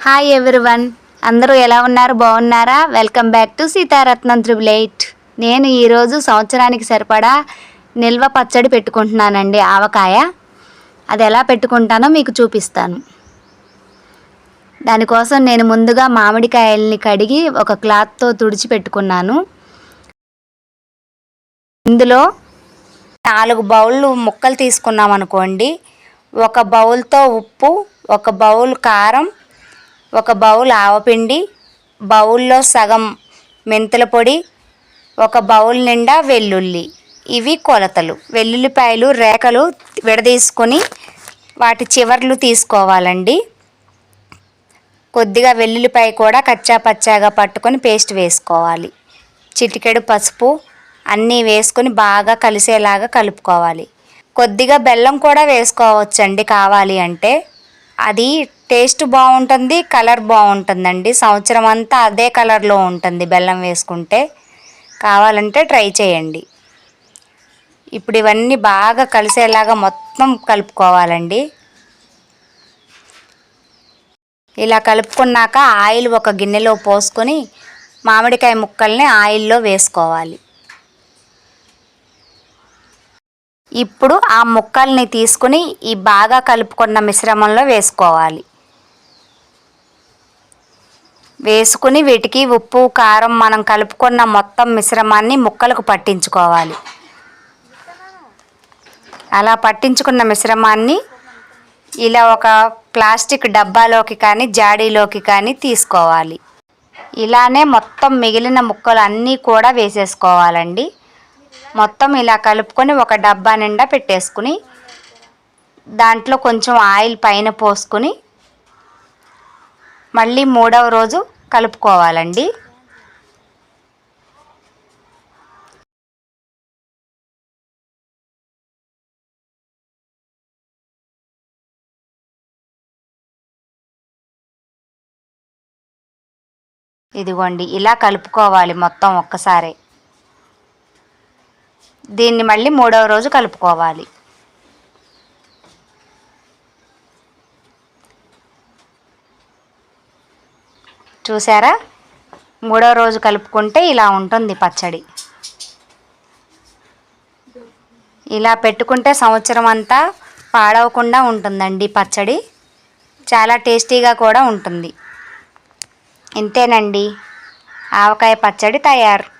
Hi everyone అందరూ ఎలా ఉన్నారు? బాగున్నారా? Welcome back to Sitaratnam triple eight. నేను ఈరోజు సంవత్సరానికి సరిపడా నిల్వ పచ్చడి పెట్టుకుంటున్నానండి. ఆవకాయ. అది ఎలా పెట్టుకుంటానో మీకు చూపిస్తాను. దానికోసం నేను ముందుగా మామిడికాయల్ని కడిగి ఒక క్లాత్తో తుడిచి పెట్టుకున్నాను. ఇందులో నాలుగు బౌళ్ళు ముక్కలు తీసుకున్నాం అనుకోండి. ఒక బౌల్తో ఉప్పు ఒక బౌల్ కారం ఒక బౌల్ ఆవపిండి బౌల్లో సగం మెంతుల పొడి ఒక బౌల్ నిండా వెల్లుల్లి. ఇవి కొలతలు. వెల్లుల్లిపాయలు రేఖలు విడదీసుకొని వాటి చివర్లు తీసుకోవాలండి. కొద్దిగా వెల్లుల్లిపాయ కూడా కచ్చా పచ్చాగా పట్టుకొని పేస్ట్ వేసుకోవాలి. చిటికెడు పసుపు అన్నీ వేసుకొని బాగా కలిసేలాగా కలుపుకోవాలి. కొద్దిగా బెల్లం కూడా వేసుకోవచ్చండి కావాలి అంటే. అది టేస్ట్ బాగుంటుంది కలర్ బాగుంటుందండి. సంవత్సరం అంతా అదే కలర్లో ఉంటుంది బెల్లం వేసుకుంటే. కావాలంటే ట్రై చేయండి. ఇప్పుడు ఇవన్నీ బాగా కలిసేలాగా మొత్తం కలుపుకోవాలండి. ఇలా కలుపుకున్నాక ఆయిల్ ఒక గిన్నెలో పోసుకొని మామిడికాయ ముక్కల్ని ఆయిల్లో వేసుకోవాలి. ఇప్పుడు ఆ ముక్కల్ని తీసుకుని ఈ బాగా కలుపుకున్న మిశ్రమంలో వేసుకోవాలి. వేసుకుని వీటికి ఉప్పు కారం మనం కలుపుకున్న మొత్తం మిశ్రమాన్ని ముక్కలకు పట్టించుకోవాలి. అలా పట్టించుకున్న మిశ్రమాన్ని ఇలా ఒక ప్లాస్టిక్ డబ్బాలోకి కానీ జాడీలోకి కానీ తీసుకోవాలి. ఇలానే మొత్తం మిగిలిన ముక్కలు అన్నీ కూడా వేసేసుకోవాలండి. మొత్తం ఇలా కలుపుకొని ఒక డబ్బా నిండా పెట్టేసుకుని దాంట్లో కొంచెం ఆయిల్ పైన పోసుకొని మళ్ళీ మూడవ రోజు కలుపుకోవాలండి. ఇదిగోండి ఇలా కలుపుకోవాలి మొత్తం ఒక్కసారి. దీన్ని మళ్ళీ మూడవ రోజు కలుపుకోవాలి. చూసారా? మూడవ రోజు కలుపుకుంటే ఇలా ఉంటుంది పచ్చడి. ఇలా పెట్టుకుంటే సంవత్సరం అంతా పాడవకుండా ఉంటుందండి పచ్చడి. చాలా టేస్టీగా కూడా ఉంటుంది. ఇంతేనండి. ఆవకాయ పచ్చడి తయారు.